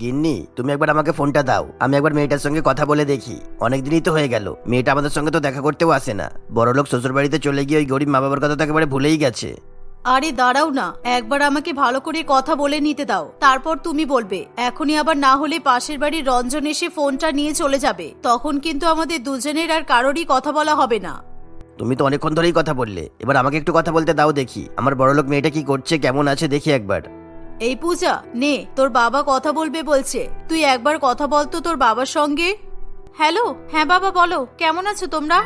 গিন্নি তুমি একবার আমাকে ফোনটা দাও। আমি একবার মেয়েটার সঙ্গে কথা বলে দেখি। অনেক দিনই তো হয়ে গেল। মেয়েটা আমাদের সঙ্গে তো দেখা করতেও আসে না। বড়লোক শ্বশুর বাড়িতে চলে গিয়ে ওই গরিব মা বাবার কথা তো একেবারে ভুলেই গেছে। আরে দাঁড়াও না। একবার আমাকে ভালো করে কথা বলে নিতে দাও। তারপর তুমি বলবে এখনই আবার না হলে পাশের বাড়ির রঞ্জন এসে ফোনটা নিয়ে চলে যাবে। তখন কিন্তু আমাদের দুজনের আর কারোরই কথা বলা হবে না। তুমি তো অনেকক্ষণ ধরেই কথা বললে। এবার আমাকে একটু কথা বলতে দাও দেখি। আমার বড়লোক মেয়েটা কি করছে কেমন আছে দেখি একবার। এই পূজা নে তোর বাবা কথা বলবে বলছে। তুই একবার কথা বল তো তোর বাবার সঙ্গে। হ্যালো হ্যাঁ বাবা বলো কেমন আছো তোমরা?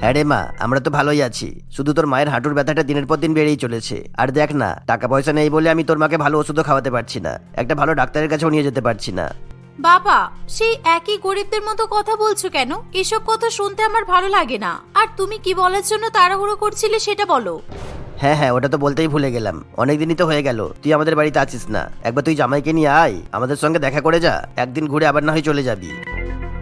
হ্যাঁ রে মা আমরা তো ভালোই আছি। শুধু তোর মায়ের হাঁটুর ব্যথাটা দিনের পর দিন বেড়েই চলেছে। আর দেখ না টাকা পয়সা নেই বলে আমি তোর মাকে ভালো ওষুধও খাওয়াতে পারছি না। একটা ভালো ডাক্তারের কাছেও নিয়ে যেতে পারছি না। বাবা সেই একই গরিবদের মতো কথা বলছো কেন? এসব কথা শুনতে আমার ভালো লাগে না। আর তুমি কি বলার জন্য তাড়াহুড়ো করছিলে সেটা বলো। হ্যাঁ হ্যাঁ ওটা তো বলতেই ভুলে গেলাম। অনেক দিনই তো হয়ে গেল। তুই আমাদের বাড়িতে আছিস না। একবার তুই জামাইকে নিয়ে আয়। আমাদের সঙ্গে দেখা করে যা। একদিন ঘুরে আবার না হয় চলে যাবি।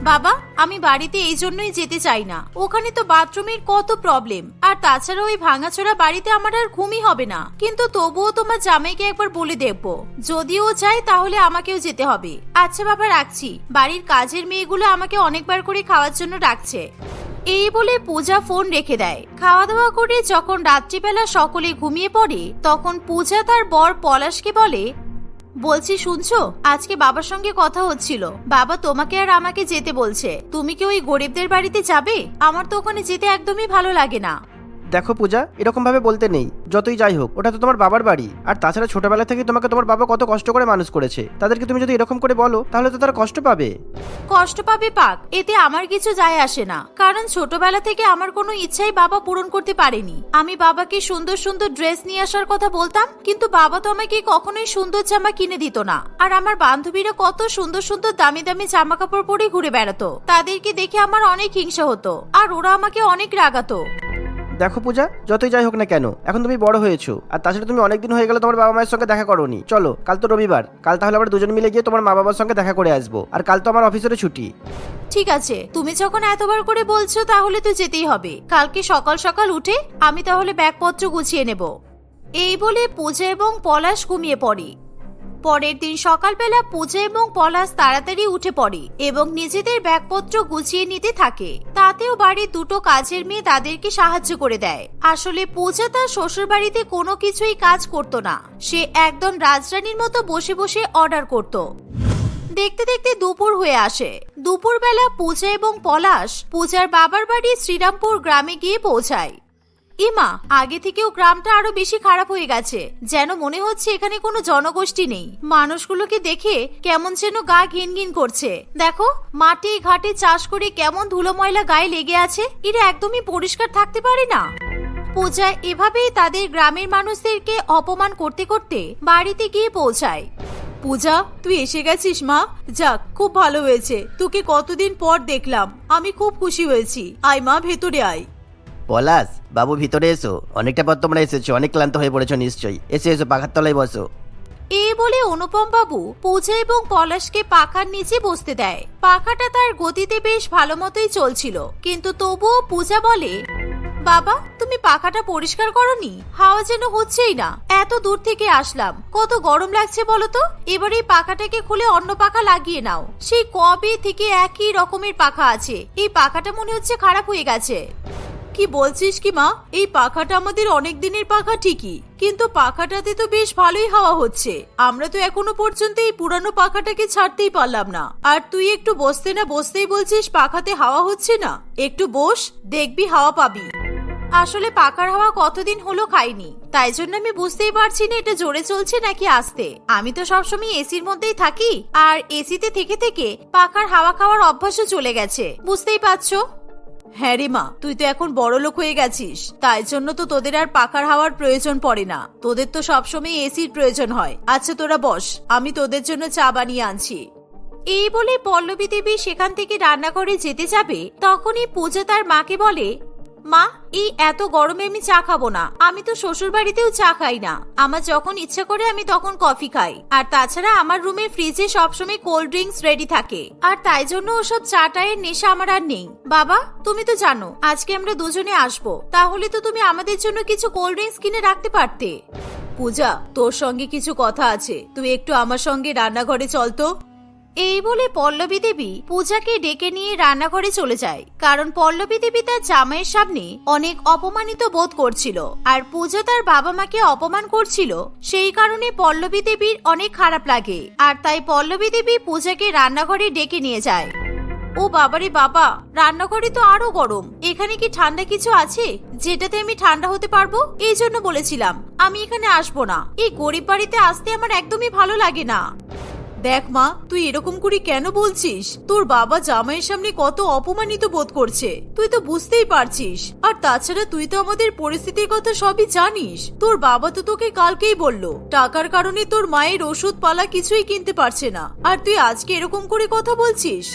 বাবা, আমি বাড়িতে এই জন্যই যেতে চাই না। ওখানে তো বাথরুমের কত প্রবলেম আর তাছাড়া ওই ভাঙাচোরা বাড়িতে আমার আর ঘুমই হবে না। কিন্তু তবুও তোমার জামাইকে একবার বলে দেখব। যদিও চাই তাহলে আমাকেও যেতে হবে। আচ্ছা বাবা, রাখছি। বাড়ির কাজের মেয়েগুলো আমাকে অনেকবার করে খাওয়ার জন্য ডাকছে। এই বলে পূজা ফোন রেখে দেয়। খাওয়া দাওয়া করে যখন রাত্রিবেলা সকলে ঘুমিয়ে পড়ে, তখন পূজা তার বর পলাশকে বলে, বলছি, শুনছো? আজকে বাবার সঙ্গে কথা হচ্ছিল। বাবা তোমাকে আর আমাকে যেতে বলছে। তুমি কি ওই গরিবদের বাড়িতে যাবে? আমার তো ওখানে যেতে একদমই ভালো লাগে না। দেখো পূজা এরকম ভাবে বলতে নেই। যতই যাই হোক, ওটা তো তোমার বাবার বাড়ি। আর তাছাড়া ছোটবেলা থেকে তোমাকে তোমার বাবা কত কষ্ট করে মানুষ করেছে। তাদেরকে তুমি যদি এরকম করে বলো, তাহলে তো তারা কষ্ট পাবে। কষ্ট পাবে পাক, এতে আমার কিছু যায় আসে না। কারণ ছোটবেলা থেকে আমার কোনো ইচ্ছাই বাবা পূরণ করতে পারেনি। আমি বাবাকে সুন্দর সুন্দর ড্রেস নিয়ে আসার কথা বলতাম, কিন্তু বাবা তো আমাকে কখনোই সুন্দর জামা কিনে দিত না। আর আমার বান্ধবীরা কত সুন্দর সুন্দর দামি দামি জামা কাপড় পরে ঘুরে বেড়াতো। তাদেরকে দেখে আমার অনেক হিংসা হতো, আর ওরা আমাকে অনেক রাগাতো। দেখো পূজা, যতই যাই হোক না কেন, এখন তুমি বড় হয়েছো, আর তাছাড়া তুমি অনেকদিন হয়ে গেলে তোমার বাবা মায়ের সঙ্গে দেখা করোনি। চলো, কাল তো রবিবার, কাল তাহলে আমরা দুজন মিলে গিয়ে তোমার মা বাবার সঙ্গে দেখা করে আসব, আর কাল তো আমার অফিসেরও ছুটি। ঠিক আছে, তুমি যখন এতবার করে বলছো তাহলে তো যেতেই হবে। কালকে সকাল সকাল উঠে আমি তাহলে ব্যাগপত্র গুছিয়ে নেব। এই বলে পূজা এবং পলাশ ঘুমিয়ে পড়ে। পরের দিন সকালবেলা পূজা এবং পলাশ তাড়াতাড়ি উঠে পড়ে এবং নিজেদের ব্যাগপত্র গুছিয়ে নিতে থাকে। তাতেও বাড়ির দুটো কাজের মেয়ে তাদেরকে সাহায্য করে দেয়। আসলে পূজা তার শ্বশুর বাড়িতে কোনো কিছুই কাজ করতো না। সে একদম রাজরানীর মতো বসে বসে অর্ডার করতো। দেখতে দেখতে দুপুর হয়ে আসে। দুপুরবেলা পূজা এবং পলাশ পূজার বাবার বাড়ি শ্রীরামপুর গ্রামে গিয়ে পৌঁছায়। ইমা আগে থেকেও গ্রামটা আরও বেশি খারাপ হয়ে গেছে। যেন মনে হচ্ছে এখানে কোনো জনগোষ্ঠী নেই। মানুষগুলোকে দেখে কেমন যেন গা ঘিন ঘিন করছে। দেখো, মাঠে ঘাটে চাষ করে কেমন ধুলো ময়লা গায়ে লেগে আছে, এরা একদমই পরিষ্কার থাকতে পারে না। পূজা এভাবেই তাদের গ্রামের মানুষদেরকে অপমান করতে করতে বাড়িতে গিয়ে পৌঁছায়। পূজা, তুই এসে গেছিস মা? যাক, খুব ভালো হয়েছে। তোকে কতদিন পর দেখলাম। আমি খুব খুশি হয়েছি। আয় মা, ভেতরে আয়। পলাশ, বাবু ভিতরে এসো। অনেকটা পর তোমরা এসেছ, অনেক ক্লান্ত হয়ে পড়েছো নিশ্চয়ই। এসে, এসো, পাখার তলায় বসো। এই বলে অনুপম বাবু পূজা এবং পলাশকে পাখার নিচে বসতে দেয়। পাখাটা তার গতিতে বেশ ভালো মতোই চলছিল। কিন্তু তবুও পূজা বলে, বাবা, তুমি পাখাটা পরিষ্কার করনি? হাওয়া যেন হচ্ছেই না। এত দূর থেকে আসলাম। কত গরম লাগছে বলো তো? এবার এই পাখাটাকে খুলে অন্য পাখা লাগিয়ে নাও। সেই কবে থেকে একই রকমের পাখা আছে। এই পাখাটা মনে হচ্ছে খারাপ হয়ে গেছে। কি বলছিস কি মা? এই পাখাটা আমাদের অনেক দিনের পাখা ঠিকই, কিন্তু পাখাটাতে তো বেশ ভালোই হাওয়া হচ্ছে। আমরা তো এখনও পর্যন্ত এই পুরানো পাখাটাকে ছাড়তেই পারলাম না। আর তুই একটু বসতে না বসতেই বলছিস পাখাতে হাওয়া হচ্ছে না? একটু বস, দেখবি হাওয়া পাবি। আসলে পাকার হাওয়া কতদিন হলো খাইনি, তাই জন্য আমি বুঝতেই পারছি না এটা জোরে চলছে নাকি আসতে। আমি তো সবসময় এসির মধ্যেই থাকি, আর এসিতে থেকে থেকে পাকার হাওয়া খাওয়ার অভ্যাসও চলে গেছে, বুঝতেই পারছ? হ্যাঁ রে মা, তুই তো এখন বড় লোক হয়ে গেছিস। তাই জন্য তো তোদের আর পাখার হাওয়ার প্রয়োজন পড়ে না। তোদের তো সবসময় এসির প্রয়োজন হয়। আচ্ছা তোরা বস, আমি তোদের জন্য চা বানিয়ে আনছি। এই বলে পল্লবী দেবী সেখান থেকে রান্নাঘরে যেতে যাবে, তখনই পূজা তার মাকে বলে মা, এই এত গরমে আমি চা খাব না। আমি তো শ্বশুর বাড়িতেও চা খাই না। আমার যখন ইচ্ছা করে আমি তখন কফি খাই। আর তাছাড়া আমার রুমের ফ্রিজে সবসময় কোল্ড ড্রিঙ্কস রেডি থাকে। আর তাই জন্য ওসব চা টায়ের নেশা আমার আর নেই। বাবা, তুমি তো জানো, আজকে আমরা দুজনে আসব। তাহলে তো তুমি আমাদের জন্য কিছু কোল্ড ড্রিঙ্কস কিনে রাখতে পারতে। পূজা, তোর সঙ্গে কিছু কথা আছে। তুই একটু আমার সঙ্গে রান্নাঘরে চল তো। এই বলে পল্লবী দেবী পূজাকে ডেকে নিয়ে রান্নাঘরে চলে যায়। কারণ পল্লবী দেবী তার জামাইয়ের সামনে অনেক অপমানিত বোধ করছিল। আর পূজা তার বাবা মাকে অপমান করছিল, সেই কারণে পল্লবী দেবীর অনেক খারাপ লাগে। আর তাই পল্লবী দেবী পূজাকে রান্নাঘরে ডেকে নিয়ে যায়। ও বাবারে বাবা, রান্নাঘরে তো আরও গরম। এখানে কি ঠান্ডা কিছু আছে? যেটাতে আমি ঠান্ডা হতে পারব? এই জন্য বলেছিলাম। আমি এখানে আসব না। এই গরিব বাড়িতে আসতে আমার একদমই ভালো লাগে না। দেখ মা, তুই এরকম করে কেন বলছিস? তোর বাবা জামাইয়ের সামনে কত অপমানিত বোধ করছে। তুই তো বুঝতেই পারছিস। আর তাছাড়া তুই তো আমাদের পরিস্থিতির কথা সবই জানিস। তোর বাবা তো তোকে কালকেই বলল, টাকার কারণে তোর মায়ের ওষুধ পালা কিছুই কিনতে পারছে না। আর তুই আজকে এরকম করে কথা বলছিস?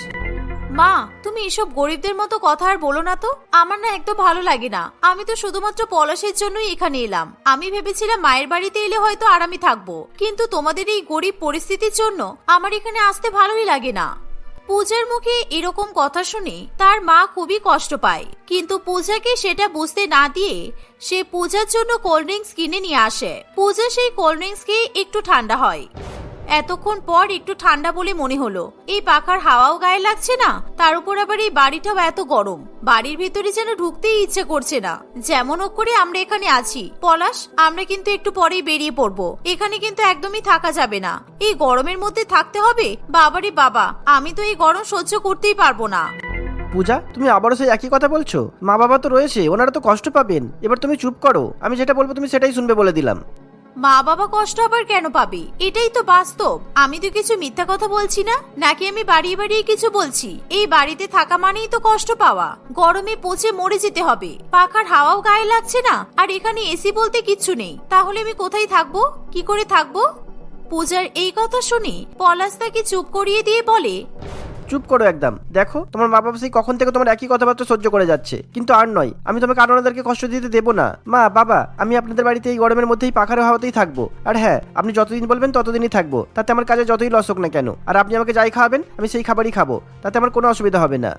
মা, তুমি এসব গরিবদের মতো কথা আর বলো না তো। আমার না একদম ভালো লাগে না। আমি তো শুধুমাত্র পলাশের জন্যই এখানে এলাম। আমি ভেবেছিলাম মায়ের বাড়িতে এলে হয়তো আরামে থাকব। কিন্তু তোমাদের এই গরিব পরিস্থিতির জন্য আমার এখানে আসতে ভালোই লাগে না। পূজার মুখে এরকম কথা শুনে তার মা খুবই কষ্ট পায়। কিন্তু পূজাকে সেটা বুঝতে না দিয়ে সে পূজার জন্য কোল্ড ড্রিঙ্কস কিনে নিয়ে আসে। পূজা সেই কোল্ড ড্রিঙ্কস খেয়ে একটু ঠান্ডা হয়। এতক্ষণ পর একটু ঠান্ডা বলে মনে হলো। এই পাখার হাওয়াও গায়ে লাগছে না, তার উপর আবার এই বাড়িটাও এত গরম। বাড়ির ভিতরে যেন ঢুকতেই ইচ্ছে করছে না। যেমন করে আমরা এখানে আছি। পলাশ, আমরা কিন্তু একটু পরেই বেরিয়ে পড়ব। এখানে কিন্তু একদমই থাকা যাবে না। এই গরমের মধ্যে থাকতে হবে? বাবারে বাবা, আমি তো এই গরম সহ্য করতেই পারব না। পূজা, তুমি আবারও সেই একই কথা বলছো? মা বাবা তো রয়েছে, ওনারা তো কষ্ট পাবেন। এবার তুমি চুপ করো। আমি যেটা বলব তুমি সেটাই শুনবে বলে দিলাম। মা বাবা কষ্ট আবার কেন পাবে? এটাই তো বাস্তব। আমি তো কিছু মিথ্যা কথা বলছি না, নাকি আমি বাড়িয়ে বাড়িয়ে কিছু বলছি? এই বাড়িতে থাকা মানেই তো কষ্ট পাওয়া। গরমে পচে মরে যেতে হবে। পাখার হাওয়াও গায়ে লাগছে না, আর এখানে এসি বলতে কিচ্ছু নেই। তাহলে আমি কোথায় থাকব? কি করে থাকব? পূজার এই কথা শুনে পলাশ তাকে চুপ করিয়ে দিয়ে বলে চুপ করো একদম। দেখো, তোমার মা বাবা সেই কখন থেকে তোমার একই কথাবার্তা সহ্য করে যাচ্ছে। কিন্তু আর নয়, আমি তোমাকে আর ওনাদেরকে কষ্ট দিতে দেবো না। মা, বাবা, আমি আপনাদের বাড়িতে এই গরমের মধ্যেই পাখার হাওয়াতেই থাকব। আর হ্যাঁ আপনি যতদিন বলবেন ততদিনই থাকব। তাতে আমার কাজে যতই লস হোক না কেন। আর আপনি আমাকে যাই খাওয়াবেন, আমি সেই খাবারই খাব। তাতে আমার কোনো অসুবিধা হবে না।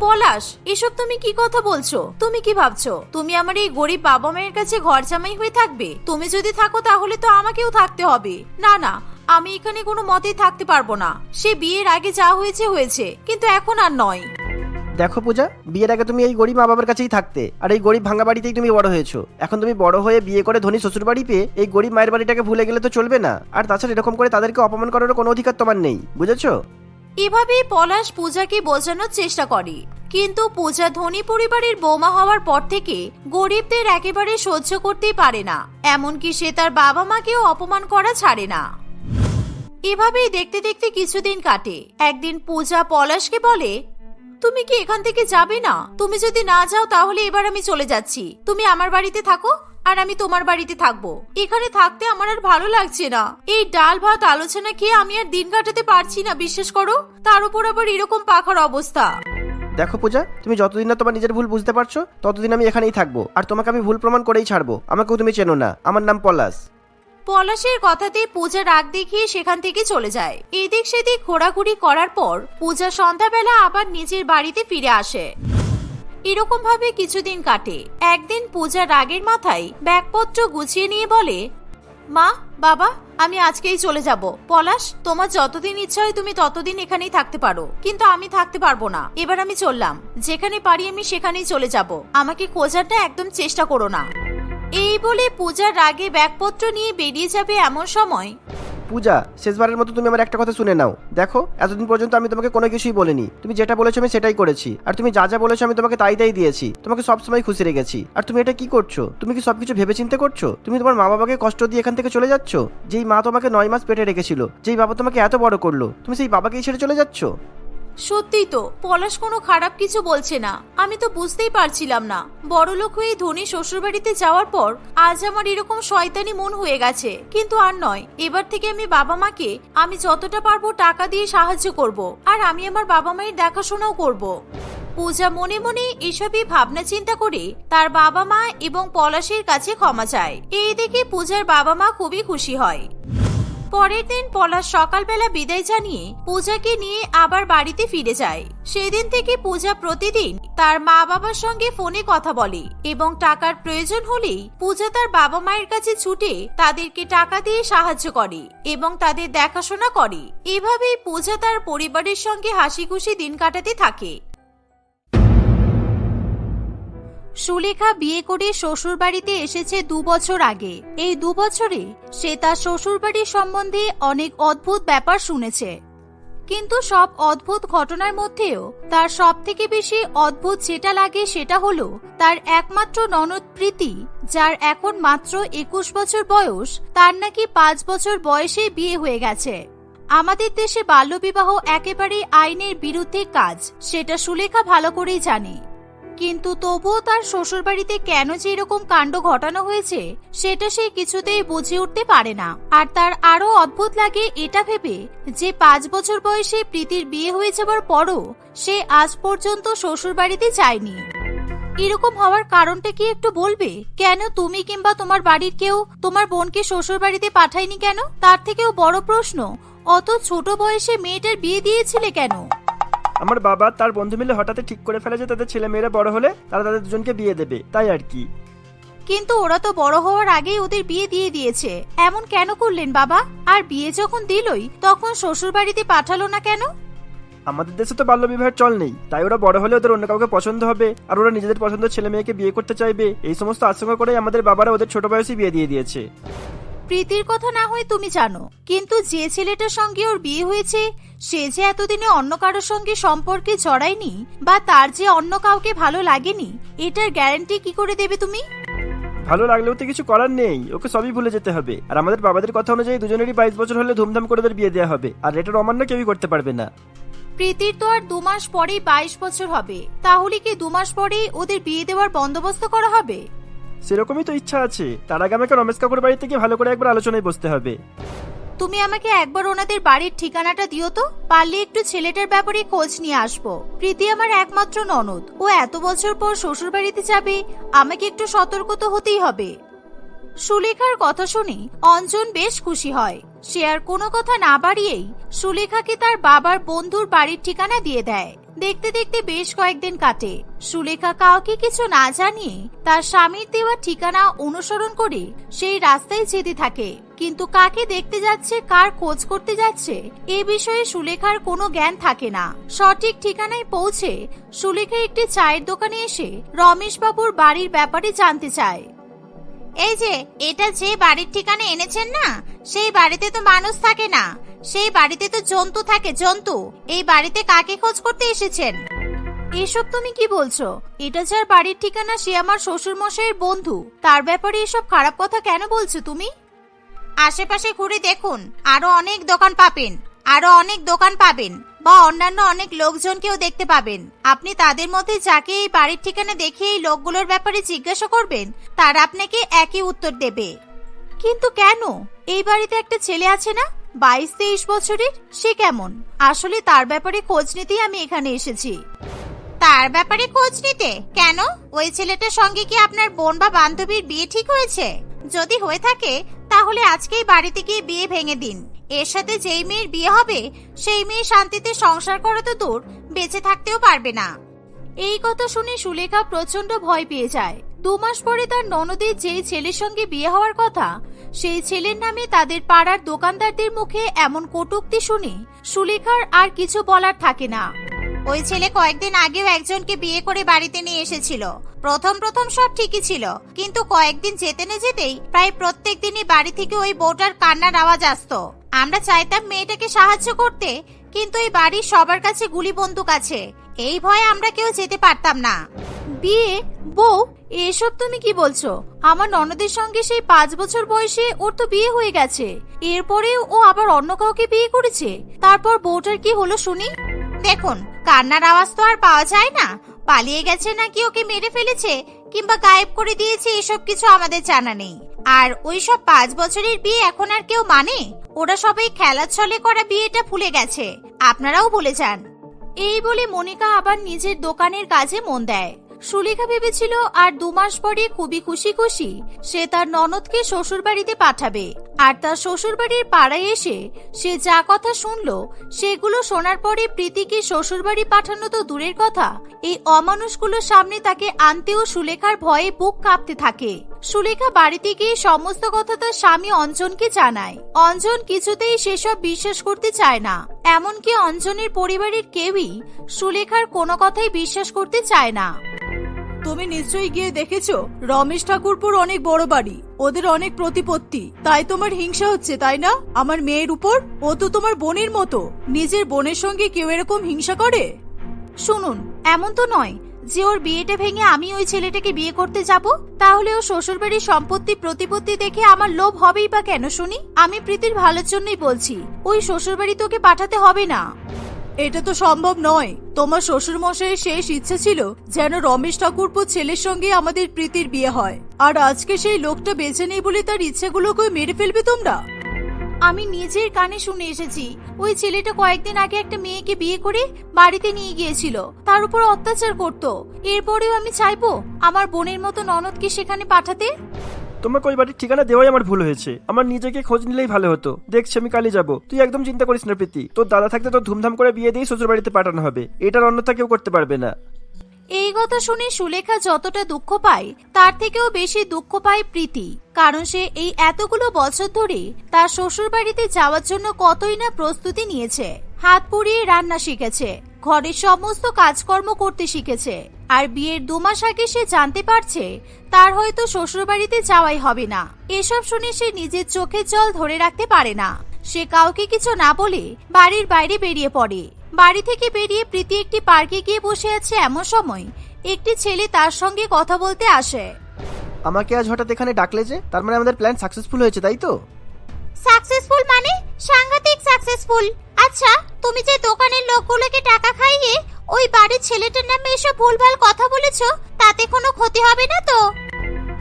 পলাশ, এসব তুমি কি কথা বলছো? তুমি কি ভাবছ? তুমি আমার এই গরিব বাবা মায়ের কাছে ঘর জামাই হয়ে থাকবে? তুমি যদি থাকো তাহলে তো আমাকেও থাকতে হবে। না না আমি এখানে কোনো মতেই থাকতে পারব না। সে বিয়ের আগে যা হয়েছে হয়েছে। কিন্তু এখন আর নয়। দেখো পূজা বিয়ের আগে তুমি এই গরিব মা বাবার কাছেই থাকতে। আর এই গরিব ভাঙা বাড়িতেই তুমি বড় হয়েছো। এখন তুমি বড় হয়ে বিয়ে করে ধনী শ্বশুর বাড়ি পেয়ে এই গরিব মায়ের বাড়িটাকে ভুলে গেলে তো চলবে না। আর তাছাড়া এরকম করে তাদেরকে অপমান করারও কোনো অধিকার তোমার নেই বুঝেছ? এভাবেই পলাশ পূজাকে বোঝানোর চেষ্টা করে। কিন্তু পূজা ধনী পরিবারের বৌমা হওয়ার পর থেকে গরিবদের একেবারে সহ্য করতেই পারে না। এমনকি সে তার বাবা মাকেও অপমান করা ছাড়ে না। এভাবেই দেখতে দেখতে কিছুদিন কাটে। একদিন পূজা পলাশকে বলে, তুমি কি এখান থেকে যাবে না? তুমি যদি না যাও তাহলে এবার আমি চলে যাচ্ছি। তুমি আমার বাড়িতে থাকো আর আমি তোমার বাড়িতে থাকব। এখানে থাকতে আমার আর ভালো লাগছে না। এই ডাল ভাত আলোচনা খেয়ে আমি আর দিন কাটাতে পারছি না, বিশ্বাস করো? তার উপর আবার এরকম পাখার অবস্থা। দেখো পূজা, তুমি যতদিন না তোমার নিজের ভুল বুঝতে পারছ, ততদিন আমি এখানেই থাকব। আর তোমাকে আমি ভুল প্রমাণ করেই ছাড়বো। আমাকেও তুমি চেনো না। আমার নাম পলাশ। পলাশের কথাতে পূজা রাগ দেখিয়ে সেখান থেকে চলে যায়। এদিক সেদিক ঘোরাঘুরি করার পর পূজা সন্ধ্যাবেলা আবার নিজের বাড়িতে ফিরে আসে। এরকম ভাবে কিছুদিন কাটে। একদিন পূজা রাগের মাথায় ব্যাগপত্র গুছিয়ে নিয়ে বলে, মা, বাবা, আমি আজকেই চলে যাব। পলাশ, তোমার যতদিন ইচ্ছা হয় তুমি ততদিন এখানেই থাকতে পারো। কিন্তু আমি থাকতে পারব না। এবার আমি চললাম। যেখানে পারি আমি সেখানেই চলে যাব। আমাকে খোঁজারটা একদম চেষ্টা করো না। এই বলে পূজার রাগে ব্যাগপত্র নিয়ে বেরিয়ে যাবে এমন সময়। পূজা, শেষবারের মতো তুমি আমার একটা কথা শুনে নাও। দেখো, এতদিন পর্যন্ত আমি তোমাকে কোনো কিছুই বলিনি। তুমি যেটা বলেছ আমি সেটাই করেছি। আর তুমি যা যা বলেছ আমি তোমাকে তাই তাই দিয়েছি। তোমাকে সবসময় খুশি রেখেছি। আর তুমি এটা কি করছ? তুমি কি সবকিছু ভেবে চিন্তে করছ? তুমি তোমার মা বাবাকে কষ্ট দিয়ে এখান থেকে চলে যাচ্ছ? যেই মা তোমাকে নয় মাস পেটে রেখেছিল, যেই বাবা তোমাকে এত বড় করল, তুমি সেই বাবাকেই ছেড়ে চলে যাচ্ছ? সত্যিই তো, পলাশ কোনো খারাপ কিছু বলছে না। আমি তো বুঝতেই পারছিলাম না। বড়লোক হয়ে ধনী শ্বশুরবাড়িতে যাওয়ার পর আজ আমার এরকম শয়তানি মন হয়ে গেছে। কিন্তু আর নয়, এবার থেকে আমি বাবা মাকে আমি যতটা পারব টাকা দিয়ে সাহায্য করব, আর আমি আমার বাবা মায়ের দেখাশোনাও করব। পূজা মনে মনে এসবই ভাবনা চিন্তা করে তার বাবা মা এবং পলাশের কাছে ক্ষমা চায়। এই দেখে পূজার বাবা মা খুবই খুশি হয়। পরের দিন পলাশ সকালবেলা বিদায় জানিয়ে পূজাকে নিয়ে আবার বাড়িতে ফিরে যায়। সেদিন থেকে পূজা প্রতিদিন তার মা বাবার সঙ্গে ফোনে কথা বলে এবং টাকার প্রয়োজন হলেই পূজা তার বাবা মায়ের কাছে ছুটে তাদেরকে টাকা দিয়ে সাহায্য করে এবং তাদের দেখাশোনা করে। এভাবেই পূজা তার পরিবারের সঙ্গে হাসি খুশি দিন কাটাতে থাকে। সুলেখা বিয়ে করে শ্বশুর বাড়িতে এসেছে দু বছর আগে। এই দু বছরে সে তার শ্বশুর বাড়ির সম্বন্ধে অনেক অদ্ভুত ব্যাপার শুনেছে। কিন্তু সব অদ্ভুত ঘটনার মধ্যেও তার সব থেকে বেশি অদ্ভুত যেটা লাগে সেটা হলো তার একমাত্র ননদ প্রীতি, যার এখন মাত্র একুশ বছর বয়স, তার নাকি পাঁচ বছর বয়সে বিয়ে হয়ে গেছে। আমাদের দেশে বাল্যবিবাহ একেবারেই আইনের বিরুদ্ধে কাজ, সেটা সুলেখা ভালো করেই জানে। কিন্তু তবুও তার শ্বশুরবাড়িতে কেন যে এরকম কাণ্ড ঘটানো হয়েছে, সেটা সে কিছুতেই বুঝে উঠতে পারে না। আর তার আরও অদ্ভুত লাগে এটা ভেবে যে পাঁচ বছর বয়সে প্রীতির বিয়ে হয়ে যাবার পরও সে আজ পর্যন্ত শ্বশুরবাড়িতে যায়নি। এরকম হওয়ার কারণটা কি একটু বলবে? কেন তুমি কিংবা তোমার বাড়ির কেউ তোমার বোনকে শ্বশুর বাড়িতে পাঠায়নি কেন? তার থেকেও বড় প্রশ্ন, অত ছোট বয়সে মেয়েটার বিয়ে দিয়েছিলে কেন? আমার বাবা তার বন্ধু মিলে হঠাৎ ঠিক করে ফেলে যে তাদের ছেলে মেয়েরা বড় হলে তারা তাদের দুজনকে বিয়ে দেবে তাই আর কি। কিন্তু ওরা তো বড় হওয়ার আগেই ওদের বিয়ে দিয়ে দিয়েছে। এমন কেন করলেন বাবা? আর বিয়ে যখন দিলই তখন শ্বশুর বাড়িতে পাঠালো না কেন? আমাদের দেশে তো বাল্য বিবাহের চল নেই তাই ওরা বড় হলে ওদের অন্য কাউকে পছন্দ হবে আর ওরা নিজেদের পছন্দের ছেলে মেয়েকে বিয়ে করতে চাইবে এই সমস্ত আশঙ্কা করেই আমাদের বাবারা ওদের ছোট বয়সে বিয়ে দিয়ে দিয়েছে। প্রীতির কথা না হয় তুমি জানো কিন্তু যে ছেলেটার সঙ্গে ওর বিয়ে হয়েছে সে যে এতদিনে অন্য কারোর সঙ্গে সম্পর্কে জড়ায়নি বা তার যে অন্য কাউকে ভালো লাগেনি এটার গ্যারান্টি কি করে দেবে তুমি? ভালো লাগলেও তো কিছু করার নেই ওকে সবই ভুলে যেতে হবে। আর আমাদের বাবাদের কথা অনুযায়ী দুজনেরই বাইশ বছর হলে ধুমধাম করে ওদের বিয়ে দেওয়া হবে আর এটার অমান্য কেউই করতে পারবে না। প্রীতির তো আর দু মাস পরেই বাইশ বছর হবে তাহলে কি দু মাস পরেই ওদের বিয়ে দেওয়ার বন্দোবস্ত করা হবে? সেরকমই তো ইচ্ছা আছে। তার আগে আমাকে রমেশ কাকুর বাড়িতে গিয়ে ভালো করে একবার আলোচনায় বসতে হবে। তুমি আমাকে একবার ওনাদের বাড়ির ঠিকানাটা দিও তো? পারলে একটু ছেলেটার ব্যাপারে খোঁজ নিয়ে আসব। প্রীতি আমার একমাত্র ননদ। ও এত বছর পর শ্বশুর বাড়িতে যাবে, আমাকে একটু সতর্ক তো হতেই হবে। সুলেখার কথা শুনে অঞ্জন বেশ খুশি হয়। সে আর কোনো কথা না বাড়িয়েই সুলেখাকে তার বাবার বন্ধুর বাড়ির ঠিকানা দিয়ে দেয়। দেখতে দেখতে বেশ কয়েকদিন কাটে। সুলেখা কাউকে কিছু না জানিয়ে তার স্বামীর দেওয়া ঠিকানা অনুসরণ করে সেই রাস্তায় যেতে থাকে। কিন্তু কাকে দেখতে যাচ্ছে, কার খোঁজ করতে যাচ্ছে, এ বিষয়ে সুলেখার কোনো জ্ঞান থাকে না। সঠিক ঠিকানায় পৌঁছে সুলেখা একটি চায়ের দোকানে এসে রমেশ বাবুর বাড়ির ব্যাপারে জানতে চায়। এই যে, এটা যে বাড়ির ঠিকানা এনেছেন না, সেই বাড়িতে তো মানুষ থাকে না। সেই বাড়িতে তো জন্তু থাকে জন্তু। এই বাড়িতে কাকে খোঁজ করতে এসেছেন? এসব তুমি কি বলছো? এটা যার বাড়ির ঠিকানা সে আমার শ্বশুর মশাইয়ের বন্ধু। তার ব্যাপারে এসব খারাপ কথা কেন বলছো তুমি? আশেপাশে ঘুরে দেখুন আরও অনেক দোকান পাবেন আরও অনেক দোকান পাবেন বা অন্যান্য অনেক লোকজনকেও দেখতে পাবেন। আপনি তাদের মধ্যে যাকে এই বাড়ির ঠিকানা দেখে এই লোকগুলোর ব্যাপারে জিজ্ঞাসা করবেন তারা আপনাকে একই উত্তর দেবে। কিন্তু কেন? এই বাড়িতে একটা ছেলে আছে না? বাইশ তেইশ বছরের? সে কেমন? আসলে তার ব্যাপারে খোঁজ নিতেই আমি এখানে এসেছি। তার ব্যাপারে খোঁজ নিতে? কেন? ওই ছেলেটার সঙ্গে কি আপনার বোন বা বান্ধবীর বিয়ে ঠিক হয়েছে? যদি হয়ে থাকে, তাহলে আজকেই বাড়িতে গিয়ে বিয়ে ভেঙে দিন। এর সাথে যেই মেয়ের বিয়ে হবে, সেই মেয়ে শান্তিতে সংসার করা তো দূর, বেঁচে থাকতেও পারবে না। এই কথা শুনে সুলেখা প্রচণ্ড ভয় পেয়ে যায়। দু মাস পরে তার ননদের যেই ছেলের সঙ্গে বিয়ে হওয়ার কথা, সেই ছেলের নামে তাদের পাড়ার দোকানদারদের মুখে এমন কটূক্তি শুনে সুলেখার আর কিছু বলার থাকে না। ওই ছেলে কয়েকদিন আগেও একজনকে বিয়ে করে বাড়িতে নিয়ে এসেছিল। প্রথম প্রথম সব ঠিকই ছিল, কিন্তু কয়েকদিন যেতে না যেতেই প্রায় প্রত্যেক দিনই বাড়ি থেকে ওই বউটার কান্নার আওয়াজ আসতো। আমরা চাইতাম মেয়েটাকে সাহায্য করতে, কিন্তু এই বাড়ির সবার কাছে গুলি বন্দুক আছে। এই ভয়ে আমরা কেউ যেতে পারতাম না। বিয়ে বউ এসব তুমি কি বলছো? আমার ননদের সঙ্গে সেই পাঁচ বছর বয়সে ওর তো বিয়ে হয়ে গেছে। এরপরে ও আবার অন্য কাউকে বিয়ে করেছে। তারপর বউটার কি হলো শুনি? দেখুন, কান্নার আওয়াজ তো আর পাওয়া যায় না। পালিয়ে গেছে নাকি ওকে মেরে ফেলেছে, কিংবা গায়েব করে দিয়েছে এসব কিছু আমাদের জানা নেই। আর ওই সব পাঁচ বছরের বিয়ে এখন আর কেউ মানে? ওরা সবাই খেলার ছলে করা বিয়েটা ভুলে গেছে। আপনারাও ভুলে যান। এই বলে মনিকা আবার নিজের দোকানের কাজে মন দেয়। সুলেখা ভেবেছিল আর দু মাস পরে খুবই খুশি খুশি সে তার ননদকে শ্বশুর বাড়িতে পাঠাবে। আর তার শ্বশুর বাড়ির পাড়ায় এসে সে যা কথা শুনল, সেগুলো শোনার পরে প্রীতিকে শ্বশুর বাড়ি পাঠানো তো দূরের কথা, এই অমানুষগুলোর সামনে তাকে আনতেও সুলেখার ভয়ে বুক কাঁপতে থাকে। সুলেখা বাড়িতে গিয়ে সমস্ত কথা তার স্বামী অঞ্জনকে জানায়। অঞ্জন কিছুতেই সেসব বিশ্বাস করতে চায় না। এমনকি অঞ্জনের পরিবারের কেউই সুলেখার কোনো কথাই বিশ্বাস করতে চায় না। তুমি নিশ্চয়ই গিয়ে দেখেছ, রমেশ ঠাকুরপুর অনেক বড় বাড়ি, ওদের অনেক প্রতিপত্তি। তাই তোমার হিংসা হচ্ছে, তাই না? আমার মেয়ের উপর? ও তো তোমার বোনের মতো। নিজের বোনের সঙ্গে কেউ এরকম হিংসা করে? শুনুন, এমন তো নয় যে ওর বিয়েটা ভেঙে আমি ওই ছেলেটাকে বিয়ে করতে যাব? তাহলে ও শ্বশুরবাড়ির সম্পত্তি, প্রতিপত্তি দেখে আমার লোভ হবেই বা কেন, শুনি? আমি প্রীতির ভালোর জন্যই বলছি, ওই শ্বশুরবাড়ি তোকে পাঠাতে হবে না। এটা তো সম্ভব নয়। তোমার শ্বশুর মশাইয়ের শেষ ইচ্ছে ছিল যেন রমেশ ঠাকুরপুর ছেলের সঙ্গে আমাদের প্রীতির বিয়ে হয়। আর আজকে সেই লোকটা বেঁচে নেই বলে তার ইচ্ছেগুলোকে মেরে ফেলবে তোমরা? আমি নিজের কানে শুনে এসেছি। ওই ছেলেটা কয়েকদিন আগে একটা মেয়েকে বিয়ে করে বাড়িতে নিয়ে গিয়েছিল। তার উপর অত্যাচার করত। এরপরেও আমি চাইব আমার বোনের মতো ননদকে সেখানে পাঠাতে? তোমাকে ওই বাড়ির ঠিকানা দেওয়াই আমার ভুল হয়েছে। আমার নিজেকে খোঁজ নিলেই ভালো হতো। দেখছি আমি কালই যাব। তুই একদম চিন্তা করিস না, প্রীতি। তোর দাদা থাকতে তোর ধুমধাম করে বিয়ে দিয়ে শ্বশুর বাড়িতে পাঠানো হবে। এটার অন্যথা কেউ করতে পারবে না। এই কথা শুনে সুলেখা যতটা দুঃখ পায়, তার থেকেও বেশি দুঃখ পায় প্রীতি। কারণ সে এই এতগুলো বছর ধরে তার শ্বশুর বাড়িতে যাওয়ার জন্য কতই না প্রস্তুতি নিয়েছে। হাত পুড়িয়ে রান্না শিখেছে। ঘরের সমস্ত কাজকর্ম করতে শিখেছে। আর বিয়ের দু মাস আগে সে জানতে পারছে তার হয়তো শ্বশুর বাড়িতে যাওয়াই হবে না। এসব শুনে সে নিজের চোখের জল ধরে রাখতে পারে না। সে কাউকে কিছু না বলে বাড়ির বাইরে বেরিয়ে পড়ে। বাড়ি থেকে বেরিয়ে প্রীতি একটি পার্কে গিয়ে বসে আছে এমন সময় একটি ছেলে তার সঙ্গে কথা বলতে আসে। আমাকে আজ হঠাৎ এখানে ডাকলে যে? তার মানে আমাদের প্ল্যান সাকসেসফুল হয়েছে তাই তো? সাকসেসফুল মানে সাংঘাতিক সাকসেসফুল আচ্ছা তুমি যে দোকানের লোকগুলোকে টাকা খাইয়ে ওই বাড়ির ছেলেটার নামে এসব ভুলভাল কথা বলেছ তাতে কোনো ক্ষতি হবে না তো?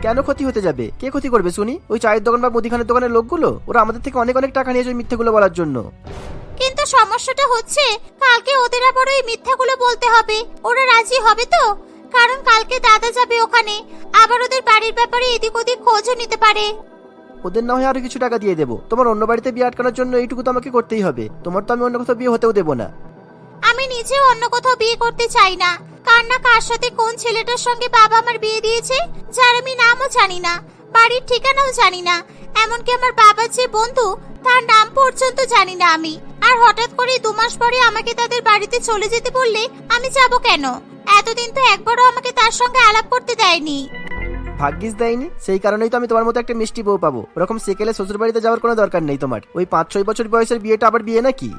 কেন ক্ষতি হতে যাবে? কে ক্ষতি করবে শুনি? ওই চায়ের দোকান বা মুদিখানের দোকানের লোকগুলো? ওরা আমাদের থেকে অনেক অনেক টাকা নিয়েছে ওই মিথ্যেগুলো বলার জন্য। কিন্তু সমস্যাটা হচ্ছে কালকে ওদের আবার ওই মিথ্যাগুলো বলতে হবে। ওরা রাজি হবে তো? কারণ কালকে দাদা যাবে ওখানে আবার ওদের বাড়ির ব্যাপারে এদিক ওদিক খোঁজও নিতে পারে। ওদের না হয় আরও কিছু টাকা দিয়ে দেবো। তোমার অন্য বাড়িতে বিয়ে আটকানোর জন্য এইটুকু তো আমাকে করতেই হবে। তোমার তো আমি অন্য কোথাও বিয়ে হতেও দেবো না। আমি নিজেও অন্য কোথাও বিয়ে করতে চাই না। কার না কার সাথে কোন ছেলেটার সঙ্গে বাবা আমার বিয়ে দিয়েছে, যার আমি নামও জানি না, বাড়ির ঠিকানাও জানি না। এমনকি আমার বাবার যে বন্ধু, তার নাম পর্যন্ত জানি না আমি। আর হঠাৎ করে দু মাস পরে আমাকে তাদের বাড়িতে চলে যেতে বললে আমি যাব কেন? এতদিন তো একবারও আমাকে তার সঙ্গে আলাপ করতে দেয়নি। ভাগ্যিস দেয়নি। সেই কারণেই তো আমি তোমার মতো একটা মিষ্টি বউ পাবো। ওরকম সেকেলে শ্বশুর বাড়িতে যাওয়ার কোনো দরকার নেই তোমার। ওই পাঁচ ছয় বছর বয়সের বিয়েটা আবার বিয়ে নাকি?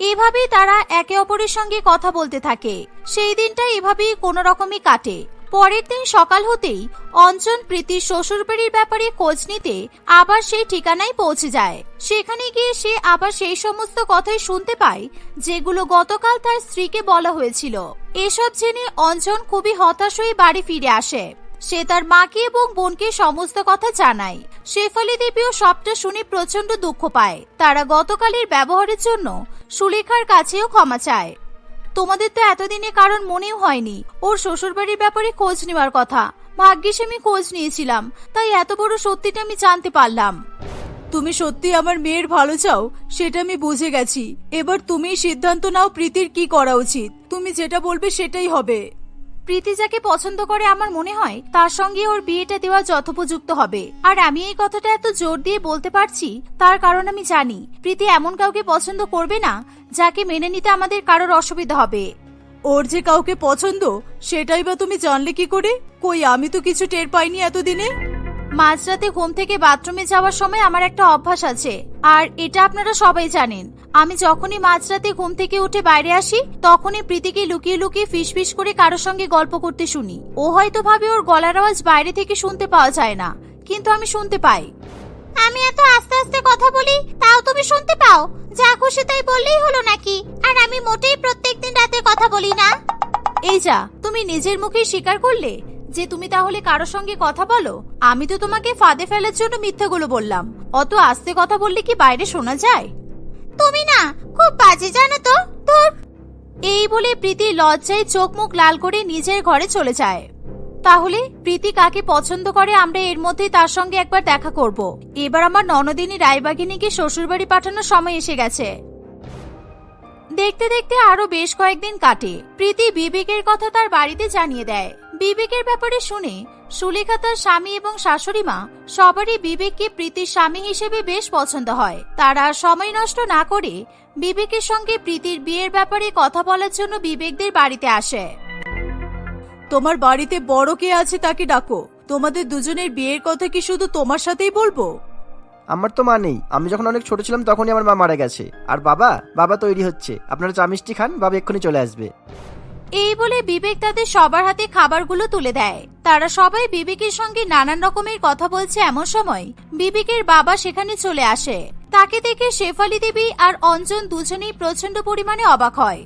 এভাবেই তারা একে অপরের সঙ্গে কথা বলতে থাকে। সেই দিনটা এভাবেই কোনো রকমই কাটে। পরের দিন সকাল হতেই অঞ্জন প্রীতির শ্বশুরবাড়ির ব্যাপারে খোঁজ নিতে আবার সেই ঠিকানায় পৌঁছে যায়। সেখানে গিয়ে সে আবার সেই সমস্ত কথাই শুনতে পায়, যেগুলো গতকাল তার স্ত্রীকে বলা হয়েছিল। এসব জেনে অঞ্জন খুবই হতাশ হয়ে বাড়ি ফিরে আসে। সে তার মাকে এবং বোনকে সমস্ত কথা জানায়। শেফালি দেবীও সবটা শুনে প্রচণ্ড দুঃখ পায়। তারা গতকালের ব্যবহারের জন্য সুলেখার কাছেও ক্ষমা চায়। তোমাদের তো এতদিনে কারণ মনেও হয়নি। ওর শ্বশুরবাড়ির ব্যাপারে খোঁজ নেওয়ার কথা। ভাগ্যিস আমি খোঁজ নিয়েছিলাম। তাই এত বড় সত্যিটা আমি জানতে পারলাম। তুমি সত্যি আমার মেয়ের ভালো চাও, সেটা আমি বুঝে গেছি। এবার তুমি সিদ্ধান্ত নাও প্রীতির কি করা উচিত। তুমি যেটা বলবে সেটাই হবে। প্রীতি যাকে পছন্দ করে আমার মনে হয়, তার সঙ্গে ওর বিয়েটা দেওয়া যথোপযুক্ত হবে। আর আমি এই কথাটা এত জোর দিয়ে বলতে পারছি, তার কারণ আমি জানি, প্রীতি এমন কাউকে পছন্দ করবে না, যাকে মেনে নিতে আমাদের কারোর অসুবিধা হবে। ওর যে কাউকে পছন্দ, সেটাই বা তুমি জানলে কি করে? কই, আমি তো কিছু টের পাইনি এতদিনে। মাঝরাতে ঘুম থেকে বাথরুমে যাওয়ার সময় আমার একটা অভ্যাস আছে। আর এটা আপনারা সবাই জানেন। আমি যখনই মাঝরাতে ঘুম থেকে উঠে বাইরে আসি তখনই প্রীতিকে লুকিয়ে লুকিয়ে ফিস ফিস করে কারোর সঙ্গে গল্প করতে শুনি। ও হয়তো ভাবে ওর গলার আওয়াজ বাইরে থেকে শুনতে পাওয়া যায় না কিন্তু আমি শুনতে পাই। আমি এত আস্তে আস্তে কথা বলি তাও তুমি শুনতে পাও? যা খুশি তাই বললেই হলো নাকি? আর আমি মোটেই প্রত্যেকদিন রাতে কথা বলি না। এই যা তুমি নিজের মুখেই স্বীকার করলে? যে তুমি তাহলে কারোর সঙ্গে কথা বলো? আমি তো তোমাকে ফাঁদে ফেলার জন্য মিথ্যাগুলো বললাম। অত আস্তে কথা বললে কি বাইরে শোনা যায়? তুমি না, খুব বাজে, জানো তো, তোর। এই বলে প্রীতি লজ্জায় চোখ মুখ লাল করে নিজের ঘরে চলে যায়। তাহলে প্রীতি কাকে পছন্দ করে আমরা এর মধ্যেই তার সঙ্গে একবার দেখা করব। এবার আমার ননদিনী রায়বাগিনীকে শ্বশুরবাড়ি পাঠানোর সময় এসে গেছে। দেখতে দেখতে আরও বেশ কয়েকদিন কাটে। প্রীতি বিবেকের কথা তার বাড়িতে জানিয়ে দেয়। বিবেকের ব্যাপারে শুনে সুলেখা তার স্বামী এবং শাশুড়ি মা সবারই বিবেককে প্রীতির স্বামী হিসেবে বেশ পছন্দ হয়। তারা সময় নষ্ট না করে বিবেকের সঙ্গে প্রীতির বিয়ের ব্যাপারে কথা বলার জন্য বিবেকদের বাড়িতে আসে। তোমার বাড়িতে বড় কে আছে তাকে ডাকো। তোমাদের দুজনের বিয়ের কথা কি শুধু তোমার সাথেই বলব? আমার তো মা নেই। আমি যখন অনেক ছোট ছিলাম তখনই আমার মা মারা গেছে। আর বাবা বাবা তৈরি হচ্ছে। আপনারা চা মিষ্টি খান বাবা এক্ষুনি চলে আসবে। এই বলে বিবেক তাদের সবার হাতে খাবারগুলো তুলে দেয়। তারা সবাই বিবেকের সঙ্গে নানান রকমের কথা বলছে এমন সময় বিবেকের বাবা সেখানে চলে আসে। তাকে দেখে শেফালি দেবী আর অঞ্জন দুজনেই প্রচণ্ড পরিমাণে অবাক হয়।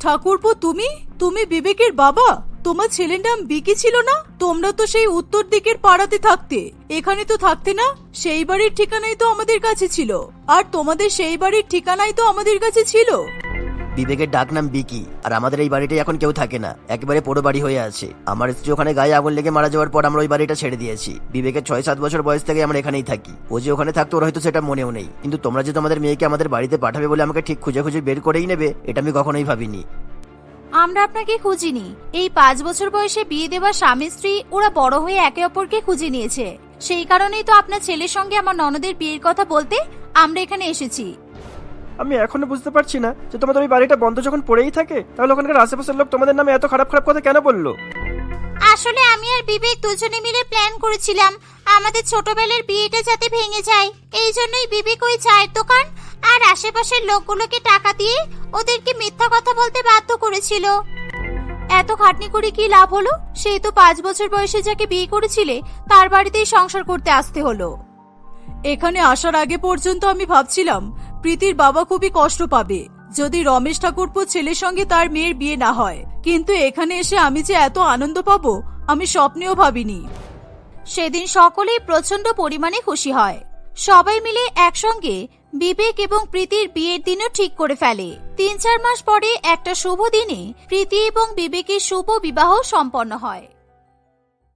ঠাকুরপো, তুমি? তুমি বিবেকের বাবা? তোমার ছেলের নাম বিকি ছিল না? তোমরা তো সেই উত্তর দিকের পাড়াতে থাকতে। এখানে তো থাকতে না? সেই বাড়ির ঠিকানাই তো আমাদের কাছে ছিল। আর তোমাদের সেই বাড়ির ঠিকানাই তো আমাদের কাছে ছিল। বিবেকের ডাক নাম বিকি, আর আমাদের এই বাড়িটাই এখন কেউ থাকে না। একেবারে পোড়ো বাড়ি হয়ে আছে। আমার স্ত্রী ওখানে গায়ে আগুন লেগে মারা যাওয়ার পর আমরা ওই বাড়িটা ছেড়ে দিয়েছি। বিবেকের ছয় সাত বছর বয়স থেকে আমরা এখানেই থাকি। ও যে ওখানে থাকতো, ওর হয়তো সেটা মনেও নেই। কিন্তু তোমরা যে তোমাদের মেয়েকে আমাদের বাড়িতে পাঠাবে বলে আমাকে ঠিক খুঁজে খুঁজে বের করেই নেবে, এটা আমি কখনোই ভাবিনি। আমরা আপনাকে খুঁজিনি। এই পাঁচ বছর বয়সে বিয়ে দেওয়া স্বামী স্ত্রী ওরা বড় হয়ে একে অপরকে খুঁজে নিয়েছে। সেই কারণেই তো আপনার ছেলের সঙ্গে আমার ননদের বিয়ের কথা বলতে আমরা এখানে এসেছি। আমি এখনও বুঝতে পারছি না যে তোমাদের ওই বাড়িটা বন্ধ যখন পড়েই থাকে তাহলে ওখানকার আশেপাশের লোক তোমাদের নামে এত খারাপ খারাপ কথা কেন বলল? আসলে আমি আর বিবেক দুজনে মিলে প্ল্যান করেছিলাম আমাদের ছোটবেলার বিয়েটা যাতে ভেঙে যায়। এই জন্যই বিবেক ওই চায়ের দোকান আর আশেপাশের লোকগুলোকে টাকা দিয়ে ওদেরকে মিথ্যা কথা বলতে বাধ্য করেছিল। এত খাটনি করে কি লাভ হলো? সেই তো পাঁচ বছর বয়সে যাকে বিয়ে করেছিলে তার বাড়িতেই সংসার করতে আসতে হলো। এখানে আসার আগে পর্যন্ত আমি ভাবছিলাম প্রীতির বাবা খুবই কষ্ট পাবে। যদি রমেশ ঠাকুরপো ছেলের সঙ্গে তার মেয়ের বিয়ে না হয়, কিন্তু এখানে এসে আমি যে এত আনন্দ পাবো, আমি স্বপ্নেও ভাবিনি। সেদিন সকলেই প্রচণ্ড পরিমাণে খুশি হয়। সবাই মিলে একসঙ্গে বিবেক এবং প্রীতির বিয়ের দিনও ঠিক করে ফেলে। তিন চার মাস পরে একটা শুভ দিনে প্রীতি এবং বিবেকের শুভ বিবাহ সম্পন্ন হয়।